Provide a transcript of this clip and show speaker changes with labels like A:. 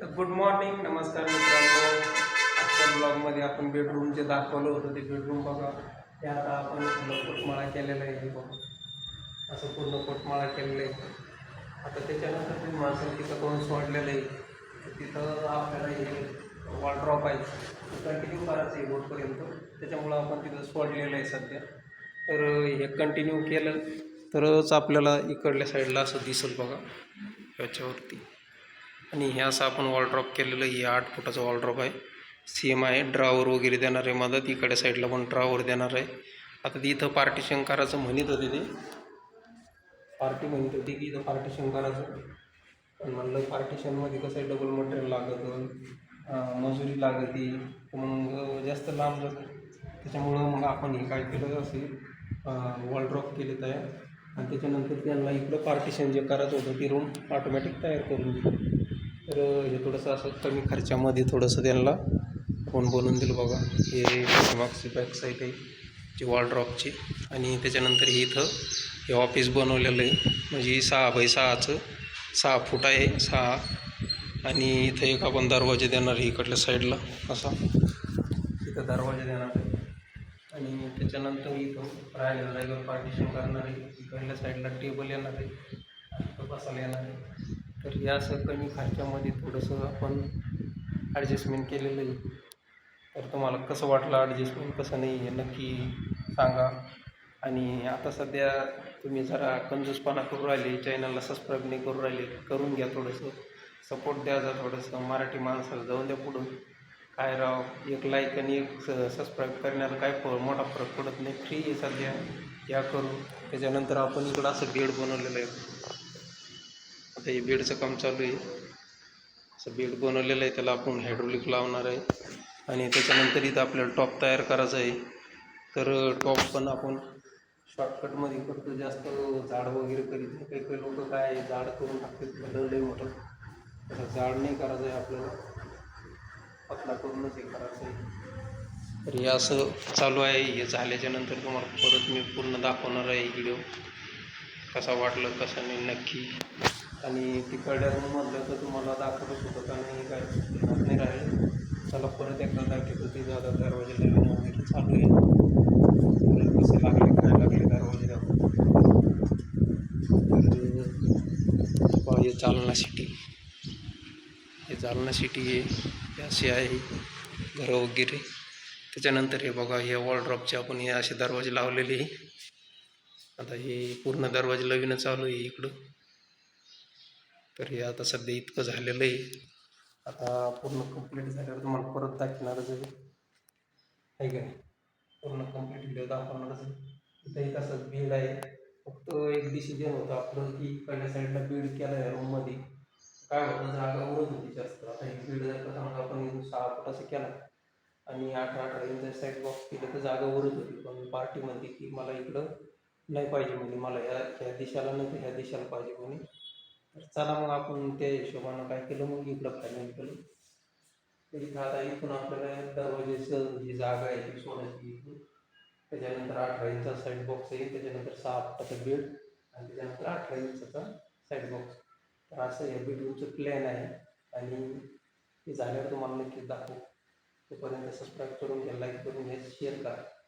A: तर good morning नमस्कार मित्रांनो. आजच्या ब्लॉगमध्ये आपण बेडरूम जे दाखवलं होतं ते बेडरूम बघा. ते आता आपण पूर्ण पोटमाळा केलेला आहे हे बघा. असं पूर्ण पोटमाळा केलेलं आहे. आता त्याच्यानंतर ते माणसं तिथं कोण सोडलेलं आहे तर तिथं आपल्याला हे वॉलड्रॉप आहे. कंटिन्यू करायचं आहे बोटपर्यंत त्याच्यामुळं आपण तिथं सोडलेलं आहे सध्या. तर हे कंटिन्यू केलं. तरच आपल्याला इकडल्या साईडला असं दिसेल बघा. याच्यावरती. आणि हे असं आपण वॉलड्रॉप केलेलं आहे. हे आठ फुटाचं वॉलड्रॉप आहे. सेम आहे. ड्रावर वगैरे देणार आहे मदत. इकडे साईडला पण ड्रावर देणार आहे. आता ती इथं पार्टिशन करायचं म्हणत होते ते. पार्टी म्हणत होती की इथं पार्टिशन करायचं. पण म्हणलं पार्टिशनमध्ये कसं आहे डबल मटेरियल लागतं मजुरी लागते मग जास्त लांब जातं त्याच्यामुळं मग आपण हे काय केलं असे वॉलड्रॉप केले तयार. आणि त्याच्यानंतर त्यांना इकडं पार्टिशन जे करायचं होतं ते रूम ऑटोमॅटिक तयार करून दिली. तर हे थोडंसं असं कमी खर्चामध्ये थोडंसं त्यांना आपण बनवून दिलं बघा हे मागची बॅक साईड आहे जी वॉलड्रॉपची आणि त्याच्यानंतर हे इथं हे ऑफिस बनवलेलं आहे. म्हणजे सहा बाय सहाचं सहा फूट आहे सहा. आणि इथं एक आपण दरवाजे देणार आहे इकडल्या साईडला असा. इथं दरवाजे देणार आहे. आणि त्याच्यानंतर इथं राहिलेल्या जागेवर पार्टिशन करणार आहे इकडल्या साईडला टेबल येणार आहे बसायला येणार आहे. तर या असं कमी खर्चामध्ये थोडंसं आपण ॲडजस्टमेंट केलेलं आहे. तर तुम्हाला कसं वाटलं ॲडजस्टमेंट कसं नाही हे नक्की सांगा. आणि आता सध्या तुम्ही जरा कंजूसपणा करू राहिले चॅनलला सबस्क्राईब नाही करू राहिले करून घ्या थोडंसं. सपोर्ट द्या जा थोडंसं. मराठी माणसाला जाऊन द्या पुढून काय राव? एक लाईक आणि एक सबस्क्राईब करण्याला काय मोठा फरक पडत नाही. फ्री आहे सध्या. या करू. त्याच्यानंतर आपण इकडं असं बेड बनवलेलं आहे. आता हे बेडचं काम चालू आहे. असं बेड बनवलेलं आहे. त्याला आपण हायड्रोलिक लावणार आहे. आणि त्याच्यानंतर इथं आपल्याला टॉप तयार करायचं आहे. तर टॉप पण आपण शॉर्टकटमध्ये करतो जास्त झाड वगैरे करीत नाही. काही काही लोक काय झाड करून टाकतात. भलं मोठं. तसं झाड नाही करायचं आहे आपल्याला. पतला करूनच हे करायचं आहे. तर हे असं चालू आहे. हे झाल्याच्यानंतर तुम्हाला परत मी पूर्ण दाखवणार आहे व्हिडिओ. कसा वाटलं कसा नाही नक्की. आणि तिकडल्या रूममधलं तर तुम्हाला दाखवत होतं का नाही काय नाही राहील. चला परत एकदा दाखवतो. ते दादा दरवाजे नवीन वगैरे चालू आहे. परत लागले काय लागले दरवाजे दाखवतो हे जालना सिटी. हे जालना सिटी आहे. हे असे आहे घरं वगैरे. त्याच्यानंतर हे बघा हे वॉलड्रॉपचे आपण हे असे दरवाजे लावलेले आहे. आता हे पूर्ण दरवाजे लवीनं चालू आहे इकडं. तर हे आता सध्या इतकं झालेलं आहे. आता पूर्ण कंप्लीट झाल्यावर तुम्हाला परत दाखवणारच आहे. आहे का नाही? पूर्ण कंप्लीट व्हिडिओ दाखवणारच आहे. इथं एक असं बेड आहे. फक्त एक डिसिजन होतं आपलं की पहिल्या साईडला बेड केला आहे रूममध्ये काय होतं म्हणजे जागा उरत होती जास्त आता हे बेड जर का समजा आपण सहा फुटाचं केला आणि अठरा अठरा इंच साईड बॉक्स केलं तर जागा उरत होती. पण पार्टीमध्ये की मला इकडं नाही पाहिजे म्हणे मला ह्या ह्या दिशेला नाही तर ह्या दिशेला पाहिजे म्हणे. तर चला मग आपण त्या हिशोबानं काय केलं मग इकडं फायनल केलं. तर इथं आता इथून आपल्याला दरवाजेचं जी जागा आहे ती सोडायची इथून. त्याच्यानंतर अठरा इंचा साईड बॉक्स येईल त्याच्यानंतर सहा फुटाचा बेड आणि त्याच्यानंतर अठरा इंचाचा साईड बॉक्स तर असं या बेडरूमचं प्लॅन आहे. आणि ते झाल्यावर तुम्हाला नक्कीच दाखवू. तोपर्यंत सबस्क्राईब करून घ्या लाईक करून घ्या शेअर करा.